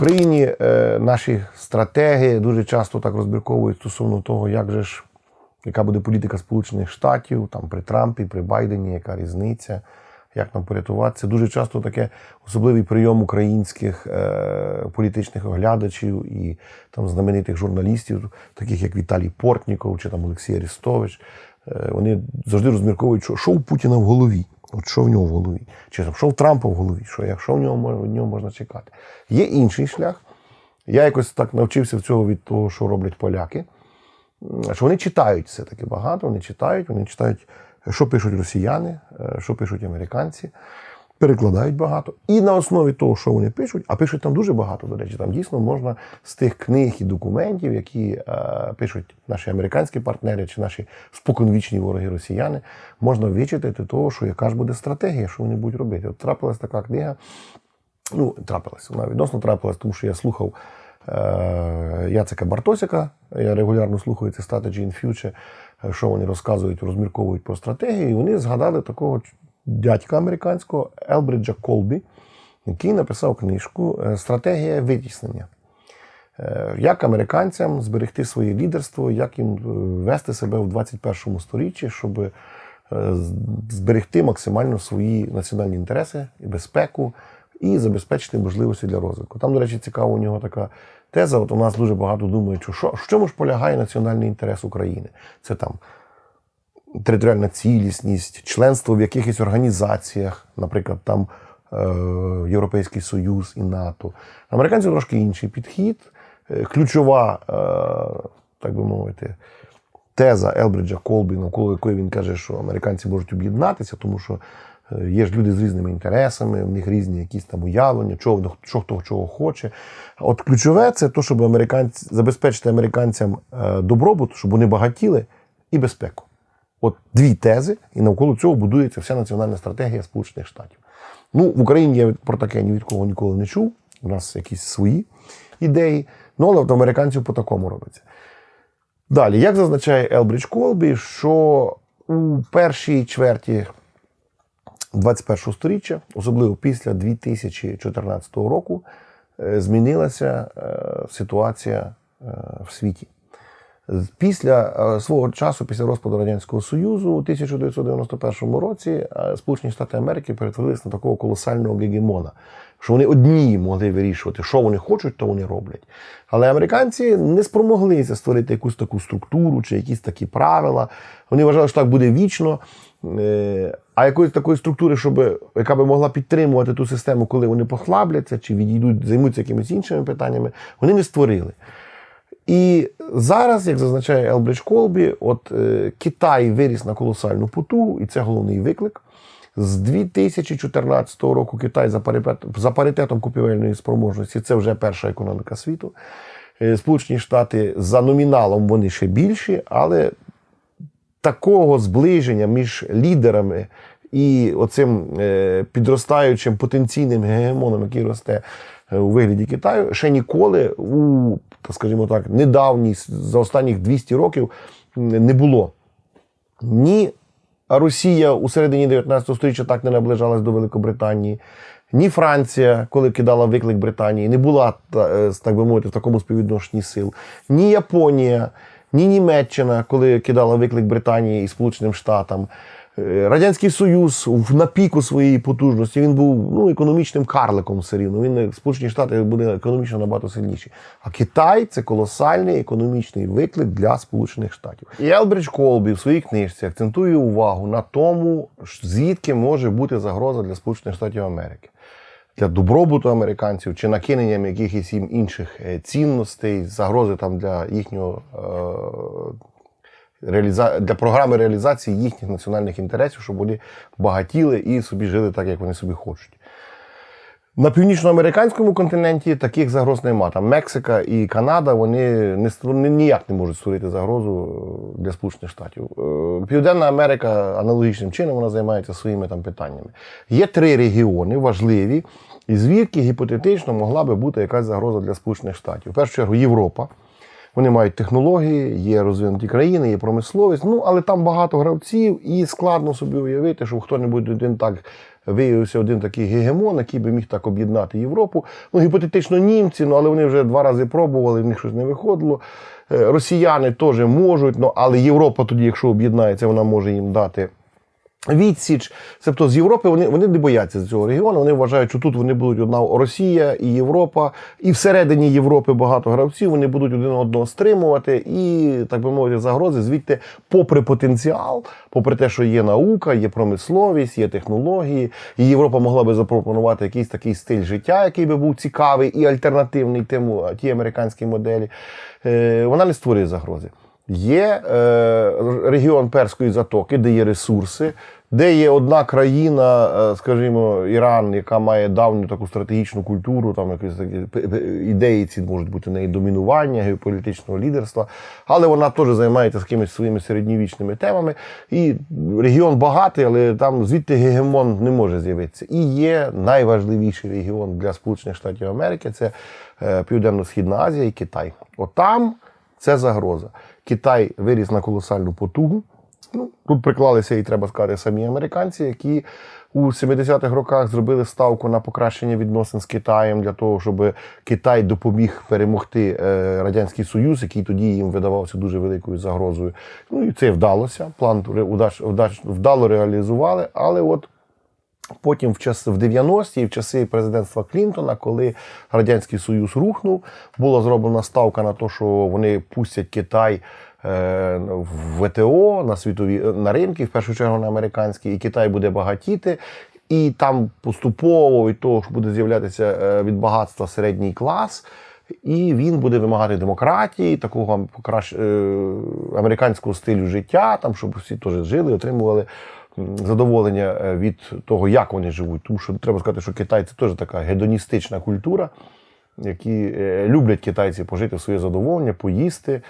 Україні е, наші стратегії дуже часто так розбірковують стосовно того, як же ж, яка буде політика Сполучених Штатів там, при Трампі, при Байдені, яка різниця, як нам порятуватися. Дуже часто таке особливий прийом українських е, політичних оглядачів і там знаменитих журналістів, таких як Віталій Портніков чи там Олексій Арістович. Е, вони завжди розмірковують, що, що у Путіна в голові. От що в нього в голові? Чи що в Трампа в голові? Що, як, що в нього, від нього можна чекати? Є інший шлях. Я якось так навчився в цього від того, що роблять поляки. Що вони читають все-таки багато, вони читають, вони читають, що пишуть росіяни, е, що пишуть американці, перекладають багато. І на основі того, що вони пишуть, а пишуть там дуже багато, до речі, там дійсно можна з тих книг і документів, які е, пишуть наші американські партнери чи наші споконвічні вороги росіяни, можна вичитати того, що яка ж буде стратегія, що вони будуть робити. От трапилась така книга. Ну, трапилась, вона відносно трапилась, тому що я слухав е, Яцека Бартосяка. Я регулярно слухаю ці Strategy in Future, е, що вони розказують, розмірковують про стратегію. І вони згадали такого дядька американського Елбриджа Колбі, який написав книжку е, Стратегія витіснення. Е, Як американцям зберегти своє лідерство, як їм е, вести себе в 21 сторіччі, щоб зберегти максимально свої національні інтереси і безпеку, і забезпечити можливості для розвитку. Там, до речі, цікава у нього така теза. От у нас дуже багато думають, що- в чому ж полягає національний інтерес України? Це там територіальна цілісність, членство в якихось організаціях, наприклад, там е, Європейський Союз і НАТО. Американці трошки інший підхід. Е, Ключова, е, так би мовити, теза Елбриджа Колбі, навколо якої він каже, що американці можуть об'єднатися, тому що є ж люди з різними інтересами, в них різні якісь там уявлення, чого, що хто чого хоче. От ключове це те, щоб американці забезпечити американцям добробут, щоб вони багатіли і безпеку. От дві тези, і навколо цього будується вся національна стратегія Сполучених Штатів. Ну, в Україні я про таке ні від кого ніколи не чув. У нас якісь свої ідеї. Ну, але от американців по такому робиться. Далі, як зазначає Елбридж Колбі, що у першій чверті 21 сторіччя, особливо після 2014 року, е, змінилася е, ситуація е, в світі. Після е, свого часу, після розпаду Радянського Союзу, у 1991 році е, Сполучені Штати Америки перетворилися на такого колосального гегемона, що вони одні могли вирішувати, що вони хочуть, то вони роблять. Але американці не спромоглися створити якусь таку структуру чи якісь такі правила. Вони вважали, що так буде вічно. Е, А якоїсь такої структури, щоб, яка би могла підтримувати ту систему, коли вони послабляться чи відійдуть, займуться якимись іншими питаннями, вони не створили. І зараз, як зазначає Елбридж Колбі, от е, Китай виріс на колосальну потугу, і це головний виклик. З 2014 року Китай за, паритет, за паритетом купівельної спроможності це вже перша економіка світу. Е, Сполучені Штати за номіналом вони ще більші, але такого зближення між лідерами і оцим е, підростаючим потенційним гегемоном, який росте у вигляді Китаю, ще ніколи у, скажімо так, недавній за останніх 200 років не було. Ні Росія у середині 19 століття так не наближалась до Великобританії. Ні Франція, коли кидала виклик Британії, не була е, так би мовити в такому співвідношенні сил. Ні Японія, ні Німеччина, коли кидала виклик Британії і Сполученим Штатам. Е, Радянський Союз в- на піку своєї потужності він був ну, економічним карликом все рівно. Він е, Сполучені Штати були економічно набагато сильніші. А Китай це колосальний економічний виклик для Сполучених Штатів. І Елбридж Колбі в своїй книжці акцентує увагу на тому, звідки може бути загроза для Сполучених Штатів Америки. Для добробуту американців чи накиненням якихось їм інших е, цінностей, загрози там для їхнього реаліза... для програми реалізації їхніх національних інтересів, щоб вони багатіли і собі жили так, як вони собі хочуть. На північноамериканському континенті таких загроз нема. Там Мексика і Канада вони не ніяк не можуть створити загрозу е, для Сполучених Штатів. Е, Південна Америка аналогічним чином вона займається своїми там питаннями. Є три регіони важливі, і звідки гіпотетично могла би бути якась загроза для Сполучених Штатів. В першу чергу Європа. Вони мають технології, є розвинуті країни, є промисловість. Ну, але там багато гравців, і складно собі уявити, що хто-небудь один так виявився один такий гегемон, який би міг так об'єднати Європу. Ну, гіпотетично німці, ну, але вони вже два рази пробували, в них щось не виходило. Е, Росіяни теж можуть, ну, але Європа тоді, якщо об'єднається, вона може їм дати. Відсіч, тобто з Європи вони, вони не бояться цього регіону. Вони вважають, що тут вони будуть одна Росія і Європа, і всередині Європи багато гравців. Вони будуть один одного стримувати і, так би мовити, загрози звідти, попри потенціал, попри те, що є наука, є промисловість, є технології, і Європа могла би запропонувати якийсь такий стиль життя, який би був цікавий і альтернативний тему тій американській моделі. Е, Вона не створює загрози. Є е, регіон Перської затоки, де є ресурси, де є одна країна, е, скажімо, Іран, яка має давню таку стратегічну культуру, там якісь такі ідеї ці можуть бути неї домінування, геополітичного лідерства, але вона теж займається якимись своїми середньовічними темами. І регіон багатий, але там звідти гегемон не може з'явитися. І є найважливіший регіон для Сполучених Штатів Америки це е, Південно-Східна Азія і Китай. Отам це загроза. Китай виріс на колосальну потугу. Ну, тут приклалися, і треба сказати, самі американці, які у 70-х роках зробили ставку на покращення відносин з Китаєм для того, щоб Китай допоміг перемогти е, Радянський Союз, який тоді їм видавався дуже великою загрозою. Ну і це вдалося. План вдало реалізували, але от Потім в час в 90-ті, в часи президентства Клінтона, коли Радянський Союз рухнув, була зроблена ставка на те, що вони пустять Китай е, в ВТО на світові на ринки, в першу чергу на американські, і Китай буде багатіти. І там поступово від того, що буде з'являтися е, від багатства середній клас, і він буде вимагати демократії, такого е, американського стилю життя, там, щоб всі теж жили, отримували задоволення е, від того, як вони живуть. Тому що треба сказати, що Китай це теж така гедоністична культура, які е, люблять китайці пожити в своє задоволення, поїсти,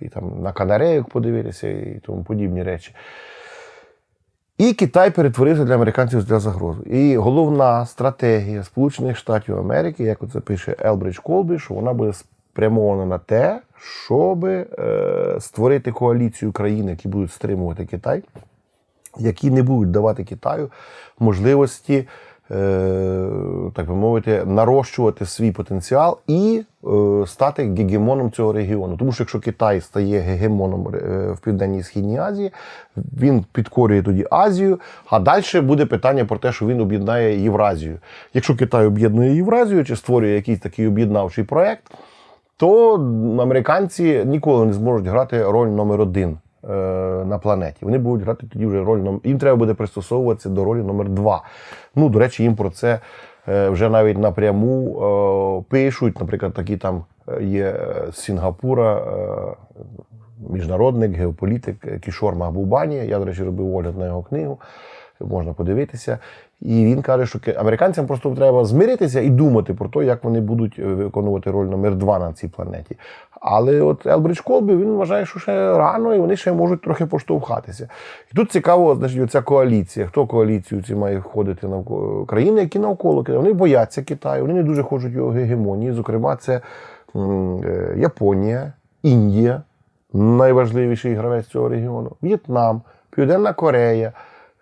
і там на канарейок подивитися і тому подібні речі. І Китай перетворився для американців для загрози. І головна стратегія Сполучених Штатів Америки, як це пише Елбридж Колбі, що вона буде спрямована на те, щоб е, створити коаліцію країн, які будуть стримувати Китай, які не будуть давати Китаю можливості, е, так би мовити, нарощувати свій потенціал і е, стати гегемоном цього регіону. Тому що якщо Китай стає гегемоном е, в Південній Східній Азії, він підкорює тоді Азію. А далі буде питання про те, що він об'єднає Євразію. Якщо Китай об'єднує Євразію чи створює якийсь такий об'єднавчий проект, то американці ніколи не зможуть грати роль номер один на планеті. Вони будуть грати тоді вже роль номер. Їм треба буде пристосовуватися до ролі номер 2 Ну, до речі, їм про це е, вже навіть напряму е, пишуть. Наприклад, такі там е, є е, з Сінгапура. е, Міжнародник, геополітик е, Кішор Махбубані. Я, до речі, робив огляд на його книгу. Можна подивитися. І він каже, що американцям просто треба змиритися і думати про те, як вони будуть е, виконувати роль номер два на цій планеті. Але от Елбридж Колбі він вважає, що ще рано, і вони ще можуть трохи поштовхатися. І тут цікаво, значить, оця коаліція. Хто коаліцію ці має входити навколо країни, які навколо Китаю. Вони бояться Китаю, вони не дуже хочуть його гегемонії. Зокрема, це е, Японія, Індія, найважливіший гравець цього регіону, В'єтнам, Південна Корея.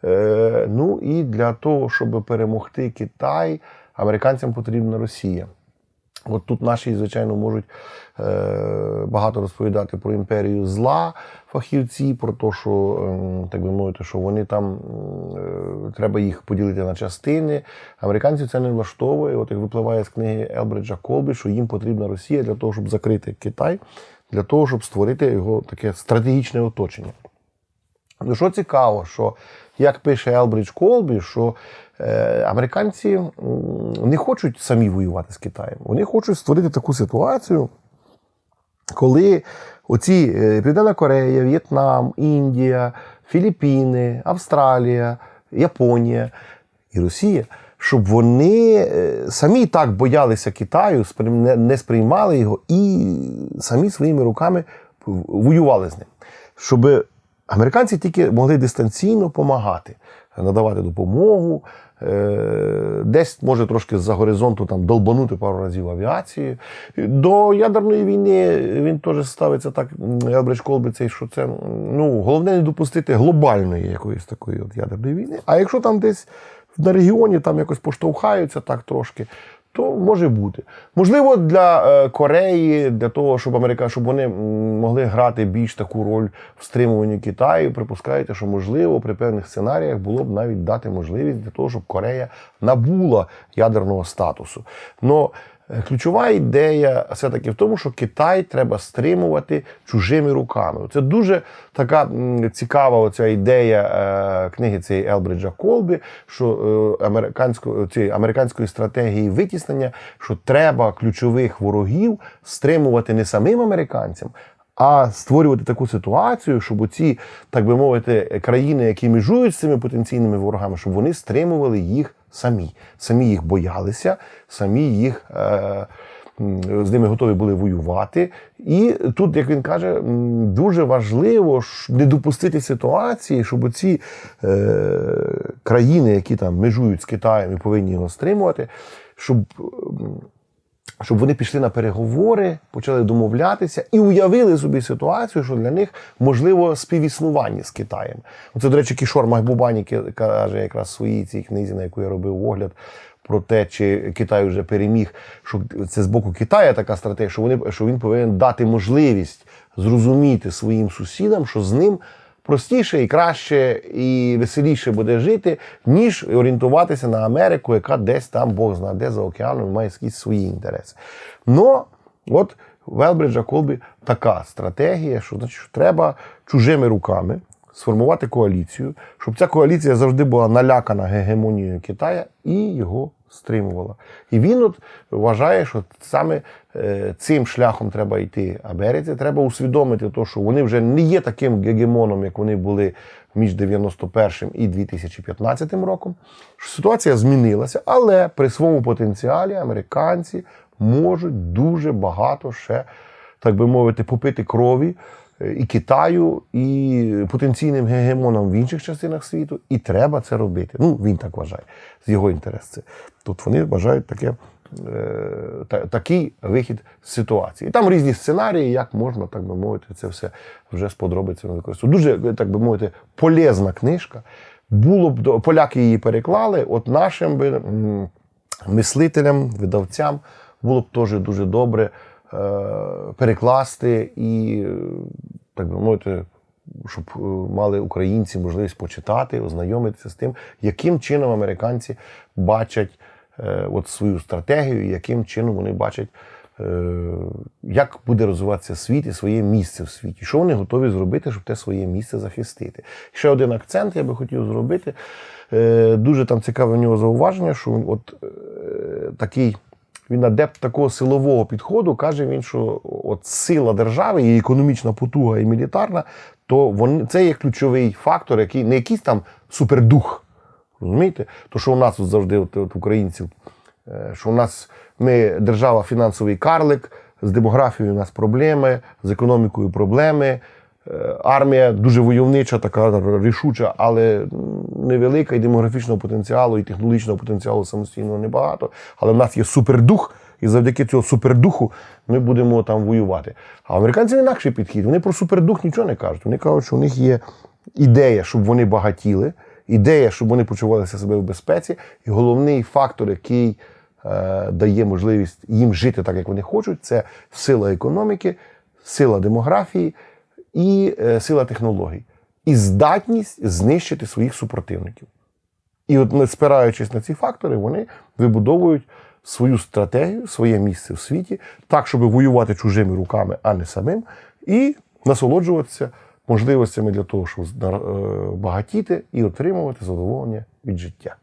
Е, ну і для того, щоб перемогти Китай, американцям потрібна Росія. От тут наші, звичайно, можуть е, багато розповідати про імперію зла фахівці, про те, що ем, так би мовити, що вони там е, треба їх поділити на частини. Американців це не влаштовує. От як випливає з книги Елбриджа Колбі, що їм потрібна Росія для того, щоб закрити Китай, для того, щоб створити його таке стратегічне оточення. Ну, що цікаво, що як пише Елбридж Колбі, що е, американці не хочуть самі воювати з Китаєм. Вони хочуть створити таку ситуацію, коли оці е, Південна Корея, В'єтнам, Індія, Філіппіни, Австралія, Японія і Росія, щоб вони е, самі так боялися Китаю, не- сприймали його і самі своїми руками воювали з ним. Щоб американці тільки могли дистанційно допомагати, надавати допомогу. е, Десь може трошки з-за горизонту там долбанути пару разів авіації. До ядерної війни він теж ставиться так. Елбридж Колбі цей, що це ну, головне не допустити глобальної якоїсь такої от ядерної війни. А якщо там десь на регіоні там якось поштовхаються так трошки. То може бути. Можливо, для е, Кореї, для того, щоб Америка, щоб вони могли грати більш таку роль в стримуванні Китаю, припускаєте, що можливо при певних сценаріях було б навіть дати можливість для того, щоб Корея набула ядерного статусу. Но ключова ідея все-таки в тому, що Китай треба стримувати чужими руками. Це дуже така цікава оця ідея е, книги цієї Елбриджа Колбі, що е, американської, цієї американської стратегії витіснення, що треба ключових ворогів стримувати не самим американцям. А створювати таку ситуацію, щоб оці, так би мовити, країни, які межують з цими потенційними ворогами, щоб вони стримували їх самі. Самі їх боялися, самі їх е, з ними готові були воювати. І тут, як він каже, дуже важливо не допустити ситуації, щоб ці е, країни, які там межують з Китаєм і повинні його стримувати, щоб. Щоб вони пішли на переговори, почали домовлятися і уявили собі ситуацію, що для них можливо співіснування з Китаєм. Оце, до речі, Кішор Махбубані каже якраз в своїй цій книзі, на яку я робив огляд. Про те, чи Китай вже переміг, що це з боку Китаю така стратегія, що вони що він повинен дати можливість зрозуміти своїм сусідам, що з ним простіше і краще і веселіше буде жити, ніж орієнтуватися на Америку, яка десь там Бог знає, де за океаном має якісь свої інтереси. Но от Велбриджа Колбі така стратегія, що значить, що треба чужими руками сформувати коаліцію, щоб ця коаліція завжди була налякана гегемонією Китая і його стримувала. І він от вважає, що саме е, цим шляхом треба йти Америці. Треба усвідомити, то, що вони вже не є таким гегемоном, як вони були між 91 і 2015 роком. Ситуація змінилася, але при своєму потенціалі американці можуть дуже багато ще, так би мовити, попити крові і Китаю, і потенційним гегемонам в інших частинах світу, і треба це робити. Ну, він так вважає, з його інтересу. Тут вони вважають таке. е, та- Такий вихід з ситуації. І там різні сценарії, як можна, так би мовити, це все вже з подробицями використовувати. Дуже, так би мовити, полезна книжка. Було б поляки її переклали. От нашим би мислителям, видавцям було б теж дуже добре перекласти і, е, так би мовити, щоб е, мали українці можливість почитати, ознайомитися з тим, яким чином американці бачать е, от свою стратегію, яким чином вони бачать, е, як буде розвиватися світ і своє місце в світі. Що вони готові зробити, щоб те своє місце захистити. Ще один акцент я би хотів зробити. Е, Дуже там цікаве в нього зауваження, що от е, такий. Він адепт такого силового підходу. каже він, що от сила держави, і економічна потуга, і мілітарна, то вони це є ключовий фактор, який не якийсь там супердух. Розумієте? То, що у нас тут завжди, от, от українців, е, що у нас ми держава фінансовий карлик, з демографією у нас проблеми, з економікою проблеми. Е, Армія дуже войовнича, така рішуча, але невелика, і демографічного потенціалу, і технологічного потенціалу самостійно небагато. Але в нас є супердух, і завдяки цього супердуху ми будемо там воювати. А американці інакший підхід. Вони про супердух нічого не кажуть. Вони кажуть, що у них є ідея, щоб вони багатіли, ідея, щоб вони почувалися себе в безпеці. І головний фактор, який е, дає можливість їм жити так, як вони хочуть, це сила економіки, сила демографії і е, сила технологій, і здатність знищити своїх супротивників. І от, спираючись на ці фактори, вони вибудовують свою стратегію, своє місце в світі, так, щоб воювати чужими руками, а не самим, і насолоджуватися можливостями для того, щоб е, багатіти і отримувати задоволення від життя.